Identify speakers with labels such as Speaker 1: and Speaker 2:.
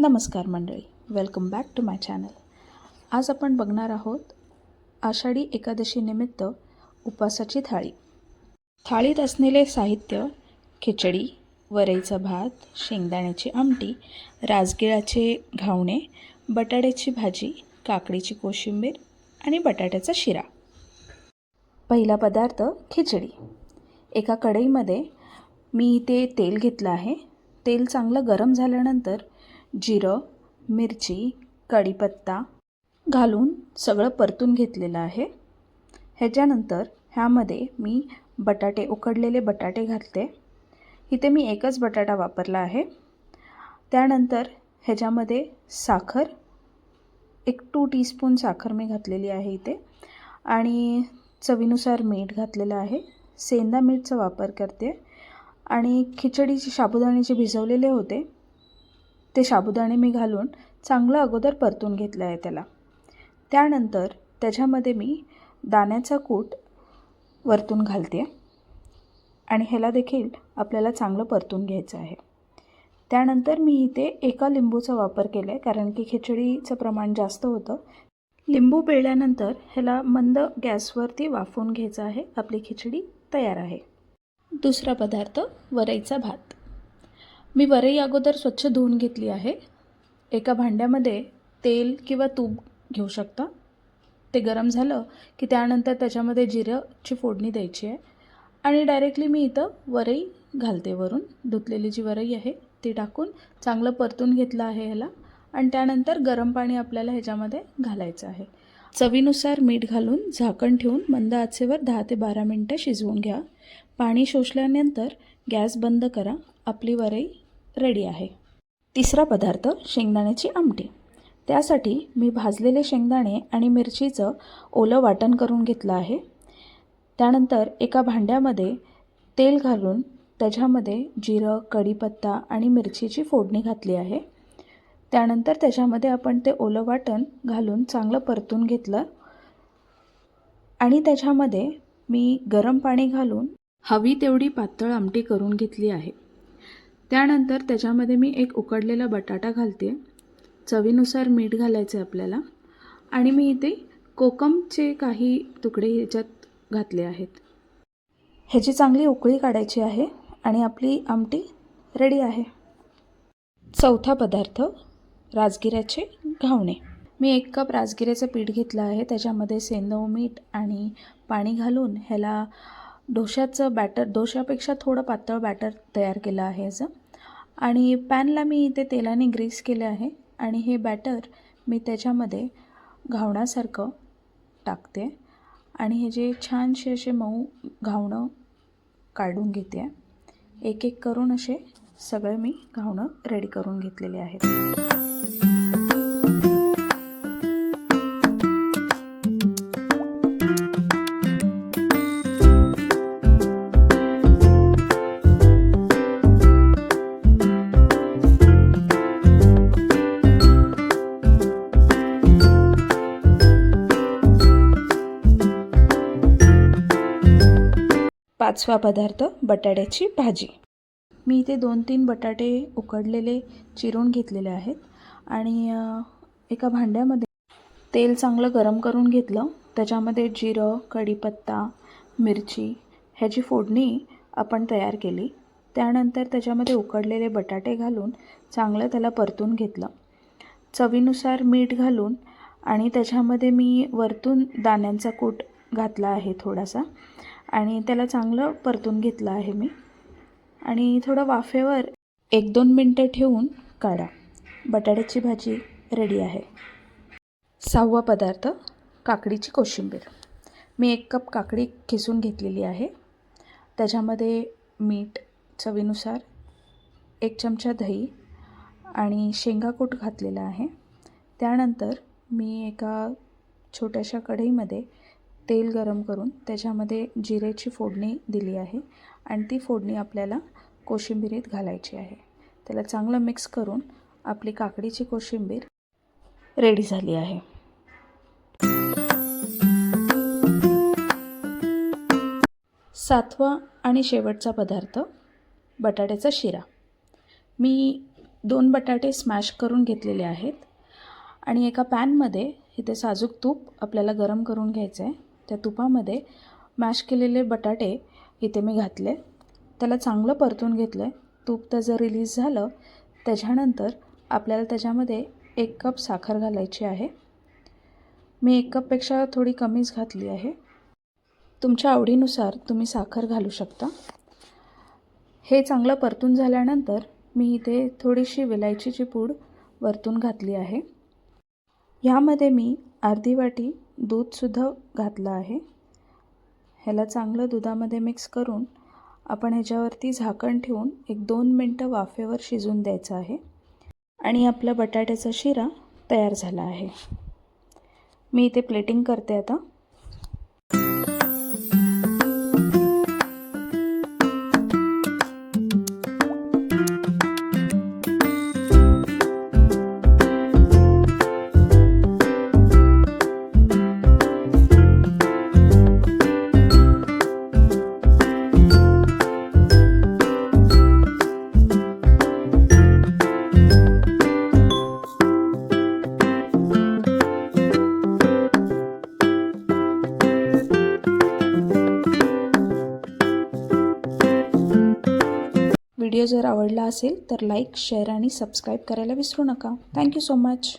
Speaker 1: नमस्कार मंडळी. Welcome back to my channel आज आपण बघणार आहोत आषाढी एकादशीनिमित्त उपासाची थाळी. थाळीत असलेले साहित्य खिचडी वरईचा भात शेंगदाण्याची आमटी राजगिळाचे घावणे बटाट्याची भाजी काकडीची कोशिंबीर आणि बटाट्याचा शिरा. पहिला पदार्थ खिचडी. एका कढईमध्ये मी इथे तेल घेतलं आहे. तेल चांगलं गरम झाल्यानंतर जिरं मिरची कढीपत्ता घालून सगळं परतून घेतलेलं आहे. ह्याच्यानंतर ह्यामध्ये मी बटाटे उकडलेले बटाटे घालते. इथे मी एकच बटाटा वापरला आहे. त्यानंतर ह्याच्यामध्ये साखर एक टू टीस्पून साखर मी घातलेली आहे इथे. आणि चवीनुसार मीठ घातलेलं आहे. सेंदा मीठचा वापर करते. आणि खिचडीचे साबुदाण्याचे भिजवलेले होते. ते साबुदाणे मी घालून चांगलं अगोदर परतून घेतलं आहे त्याला. त्यानंतर त्याच्यामध्ये मी दाण्याचा कूट वरतून घालते आणि ह्याला देखील आपल्याला चांगलं परतून घ्यायचं आहे. त्यानंतर मी इथे एका लिंबूचा वापर केला आहे कारण की खिचडीचं प्रमाण जास्त होतं. लिंबू पिळल्यानंतर ह्याला मंद गॅसवरती वाफवून घ्यायचं आहे. आपली खिचडी तयार आहे. दुसरा पदार्थ वरईचा भात. मी वरई अगोदर स्वच्छ धुवून घेतली आहे. एका भांड्यामध्ये तेल किंवा तूप घेऊ शकता. ते गरम झालं की त्यानंतर त्याच्यामध्ये जिरंची फोडणी द्यायची आहे. आणि डायरेक्टली मी इथं वरई घालते वरून. धुतलेली जी वरई आहे ती टाकून चांगलं परतून घेतलं आहे ह्याला. आणि त्यानंतर गरम पाणी आपल्याला ह्याच्यामध्ये घालायचं आहे. चवीनुसार मीठ घालून झाकण ठेवून मंद आचेवर दहा ते बारा मिनटं शिजवून घ्या. पाणी शोषल्यानंतर गॅस बंद करा. आपली वरई रेडी आहे. तिसरा पदार्थ शेंगदाण्याची आमटी. त्यासाठी मी भाजलेले शेंगदाणे आणि मिरचीचं ओलं वाटण करून घेतलं आहे. त्यानंतर एका भांड्यामध्ये तेल घालून त्याच्यामध्ये जिरं कढीपत्ता आणि मिरचीची फोडणी घातली आहे. त्यानंतर त्याच्यामध्ये आपण ते ओलं वाटण घालून चांगलं परतून घेतलं. आणि त्याच्यामध्ये मी गरम पाणी घालून हवी तेवढी पातळ आमटी करून घेतली आहे. त्यानंतर त्याच्यामध्ये मी एक उकडलेला बटाटा घालते. चवीनुसार मीठ घालायचं आहे आपल्याला. आणि मी इथे कोकमचे काही तुकडे ह्याच्यात घातले आहेत. ह्याची चांगली उकळी काढायची आहे आणि आपली आमटी रेडी आहे. चौथा पदार्थ राजगिऱ्याचे घावणे. मी एक कप राजगिऱ्याचं पीठ घेतलं आहे. त्याच्यामध्ये सेंदव मीठ आणि पाणी घालून ह्याला डोश्याचं बॅटर डोश्यापेक्षा थोडं पातळ बॅटर तयार केलं आहे याचं आणि पॅनला मी इथे तेलाने ग्रीस केले आहे आणि हे बॅटर मी त्याच्यामध्ये घावण्यासारखं टाकते. आणि हे जे छानसे असे मऊ घावणं काढून घेते एक एक करून असे सगळे मी घावणं रेडी करून घेतलेले आहेत. पाचवा पदार्थ बटाट्याची भाजी. मी इथे दोन तीन बटाटे उकडलेले चिरून घेतलेले आहेत आणि एका भांड्यामध्ये तेल चांगलं गरम करून घेतलं. त्याच्यामध्ये जिरं कढीपत्ता मिरची ह्याची फोडणी आपण तयार केली. त्यानंतर त्याच्यामध्ये उकडलेले बटाटे घालून चांगलं त्याला परतून घेतलं. चवीनुसार मीठ घालून आणि त्याच्यामध्ये मी वरतून दाण्यांचा कूट घातला आहे थोडासा. आणि त्याला चांगलं परतून घेतलं आहे मी. आणि थोडं वाफेवर एक दोन मिनटं ठेवून काढा. बटाट्याची भाजी रेडी आहे. सहावा पदार्थ काकडीची कोशिंबीर. मी एक कप काकडी खिसून घेतलेली आहे. त्याच्यामध्ये मीठ चवीनुसार एक चमचा दही आणि शेंगाकूट घातलेला आहे. त्यानंतर मी एका छोट्याशा कढईमध्ये तेल गरम करून त्याच्यामध्ये जिरेची फोडणी दिली आहे आणि ती फोडणी आपल्याला कोशिंबिरीत घालायची आहे. त्याला चांगलं मिक्स करून आपली काकडीची कोशिंबीर रेडी झाली आहे. सातवा आणि शेवटचा पदार्थ बटाट्याचा शिरा. मी दोन बटाटे स्मॅश करून घेतलेले आहेत आणि एका पॅनमध्ये इथे साजूक तूप आपल्याला गरम करून घ्यायचं आहे त्या तुपामध्ये मॅश केलेले बटाटे इथे मी घातले. त्याला चांगलं परतून घेतलं आहे तूप त्याचं रिलीज झालं. त्याच्यानंतर आपल्याला त्याच्यामध्ये एक कप साखर घालायची आहे. मी एक कपपेक्षा थोडी कमीच घातली आहे. तुमच्या आवडीनुसार तुम्ही साखर घालू शकता. हे चांगलं परतून झाल्यानंतर मी इथे थोडीशी विलायचीची पूड वरतून घातली आहे. ह्यामध्ये मी अर्धी वाटी दूधसुद्धा घातलं आहे. ह्याला चांगलं दुधामध्ये मिक्स करून आपण ह्याच्यावरती झाकण ठेवून एक दोन मिनटं वाफेवर शिजून द्यायचं आहे आणि आपला बटाट्याचा शिरा तयार झाला आहे. मी इथे प्लेटिंग करते आता. व्हिडिओ जर आवडला असेल तर लाईक शेअर आणि सबस्क्राईब करायला विसरू नका. Thank you so much.